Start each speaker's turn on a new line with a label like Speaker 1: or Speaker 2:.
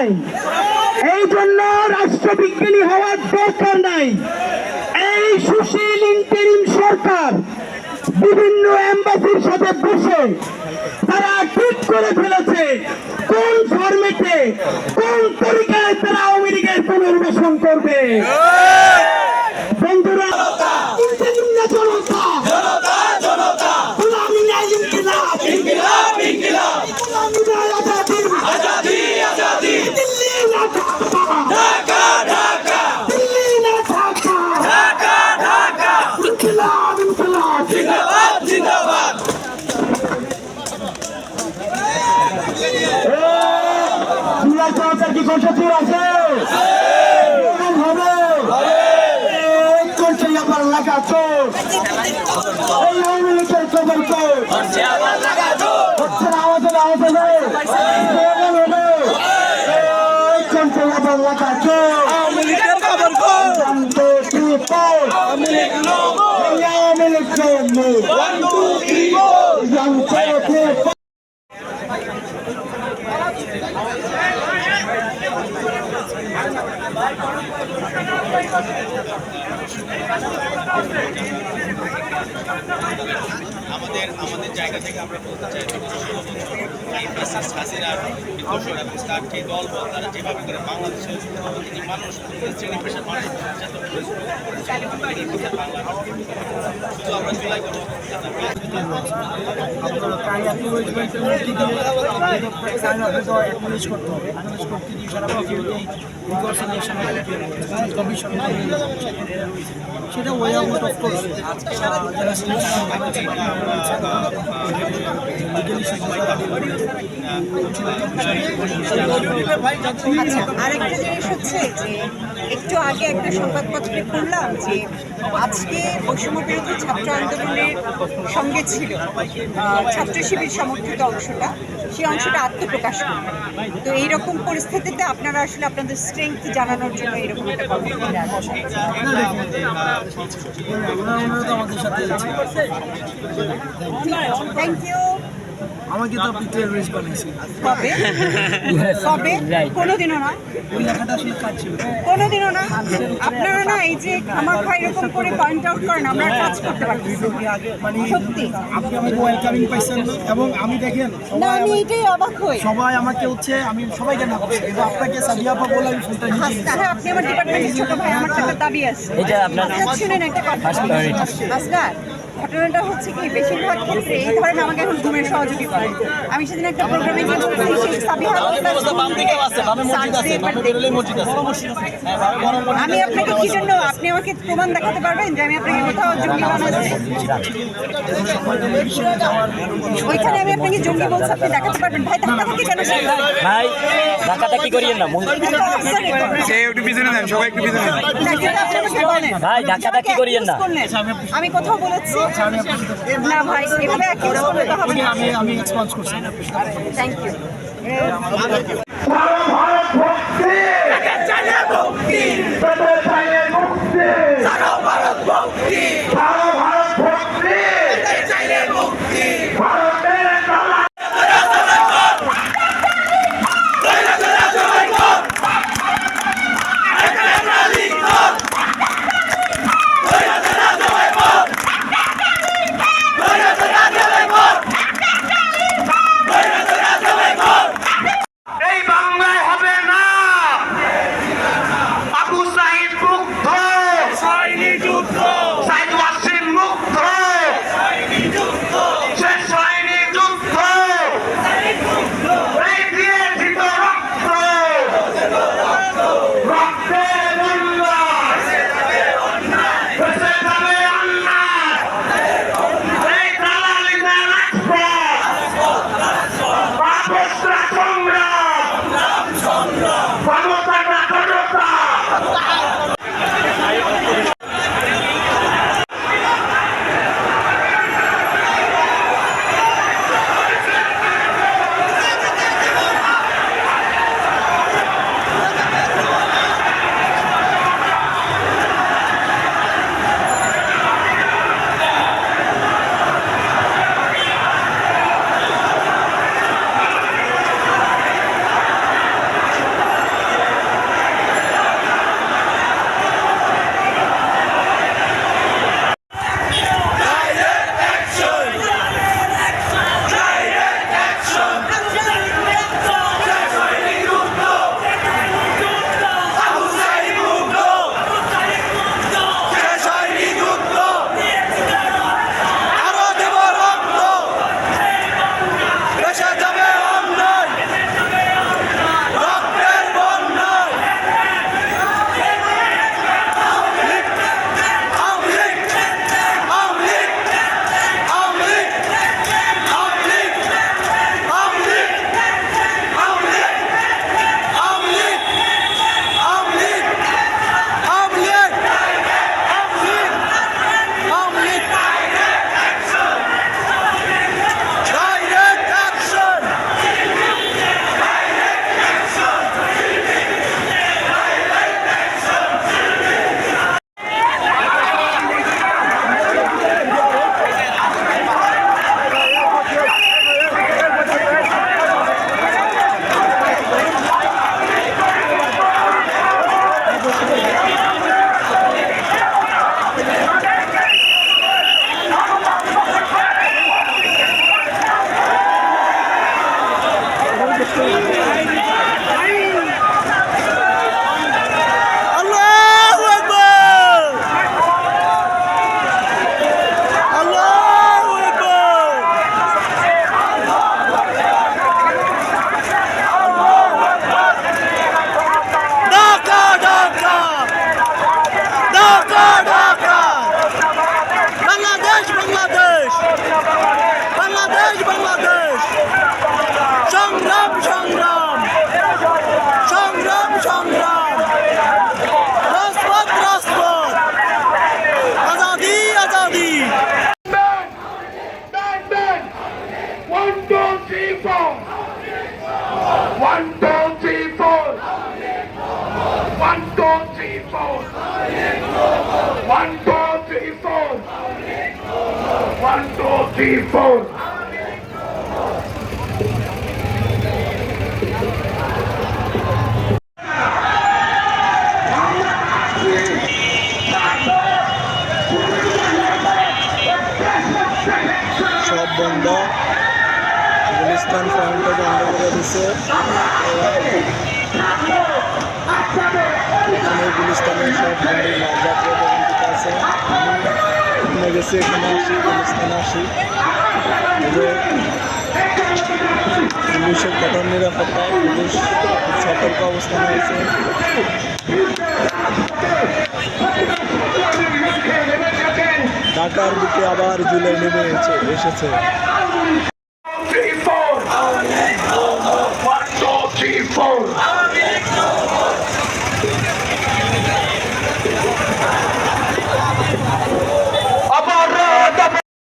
Speaker 1: নাই। এই জন্য রাষ্ট্রবিজ্ঞানী হওয়ার দরকার নাই। এই সুশীল ইন্টারিম সরকার বিভিন্ন এম্বাসির সাথে বসে তারা ঠিক করে ফেলেছে কোন ফর্মেটে কোন তরিকায় তারা আওয়ামী লীগের পুনর্বাসন করবে। সরকার কি কণ্ঠচুর আছে? হবে। এই করছে আমার লাগা এই আওয়ামী লীগের খবর চোর হচ্ছে আওয়াজ হবে। আমার পাও এই আওয়ামী লীগ জন্ম জানতে কি পাও
Speaker 2: আমাদের আমাদের জায়গা থেকে আমরা বলতে চাই এবং তার যে দল বল তারা যেভাবে করে বাংলাদেশের প্রতিটি মানুষ শ্রেণি পেশার শুধু আমরা জুলাই করব
Speaker 3: করতে হবে সেটা ওয়ে
Speaker 4: আচ্ছা আরেকটা জিনিস হচ্ছে যে একটু আগে একটা সংবাদপত্রে পড়লাম যে আজকে বৈষম্য বিরোধী ছাত্র আন্দোলনের সঙ্গে ছিল ছাত্র শিবির সমর্থিত অংশটা সেই অংশটা আত্মপ্রকাশ করবে তো এইরকম পরিস্থিতিতে আপনারা আসলে আপনাদের স্ট্রেংথ জানানোর জন্য এরকম একটা কর্মসূচি থ্যাংক ইউ
Speaker 3: আমাকে তো আপনি টেররিস্ট বানিয়েছেন।
Speaker 4: কবে? কবে? কোনোদিনও না।
Speaker 3: ওই লেখাটা সেই কাজ ছিল
Speaker 4: কোনোদিনও না আপনারা না এই যে আমার এরকম করে পয়েন্ট আউট করেন আমরা কাজ করতে
Speaker 3: আগে মানে
Speaker 4: সত্যি।
Speaker 3: আপনি আমাকে ওয়েলকামিং পাইছেন এবং আমি দেখেন
Speaker 4: না
Speaker 3: সবাই
Speaker 4: আমি
Speaker 3: আমাকে-
Speaker 4: এটাই অবাক হই।
Speaker 3: সবাই আমাকে হচ্ছে আমি সবাইকে না করছি কিন্তু আপনাকে সাদিয়া আপা বলে আমি ফুলটা নিয়ে নিয়েছি
Speaker 4: হ্যাঁ আপনি আমার ডিপার্টমেন্টের ছোট ভাই আমার একটা দাবি আছে।
Speaker 5: এটা আপনার
Speaker 4: শুনেন একটা কথা। আসগার ঘটনাটা হচ্ছে কি বেশিরভাগ ক্ষেত্রে এই ধরেন আমাকে এখন ঘুমের সহযোগী করে। আমি সেদিন একটা প্রোগ্রামে সেই সাবিহা দেখি। আমি আপনাকে কি জন্য আপনি আমাকে প্রমাণ দেখাতে পারবেন যে আমি আপনাকে কোথাও জঙ্গি বানাচ্ছি ওইখানে আমি আপনাকে জঙ্গি বলছি আপনি দেখাতে পারবেন। ভাই ধাক্কা ধাক্কি কেন?
Speaker 5: ভাই ধাক্কাটা কি করিয়েন না
Speaker 6: একটু পিছনে দেন সবাই একটু পিছনে।
Speaker 5: ভাই, ধাক্কাধাক্কি করিয়েন না।
Speaker 4: আমি কোথাও বলেছি না ভাই এভাবে
Speaker 3: আমি আমি এক্সপান্স করছি
Speaker 4: থ্যাংক ইউ
Speaker 1: ভারত ভক্তি।
Speaker 6: One, two, three, four. One, two, three, four.
Speaker 7: সব বন্ধ গুলিস্তান পয়েন্টটা বন্ধ করে দিছে এখানে গুলিস্তানের সব গাড়ি যাত্রা পর্যন্ত আছে। আমি গেছি এখানে আসি, গুলিস্তানে আসি। পুলিশের কঠোর নিরাপত্তা, পুলিশ সতর্ক অবস্থানে আছে। ঢাকার বুকে আবার জুলাই নেমে এসে- এসেছে।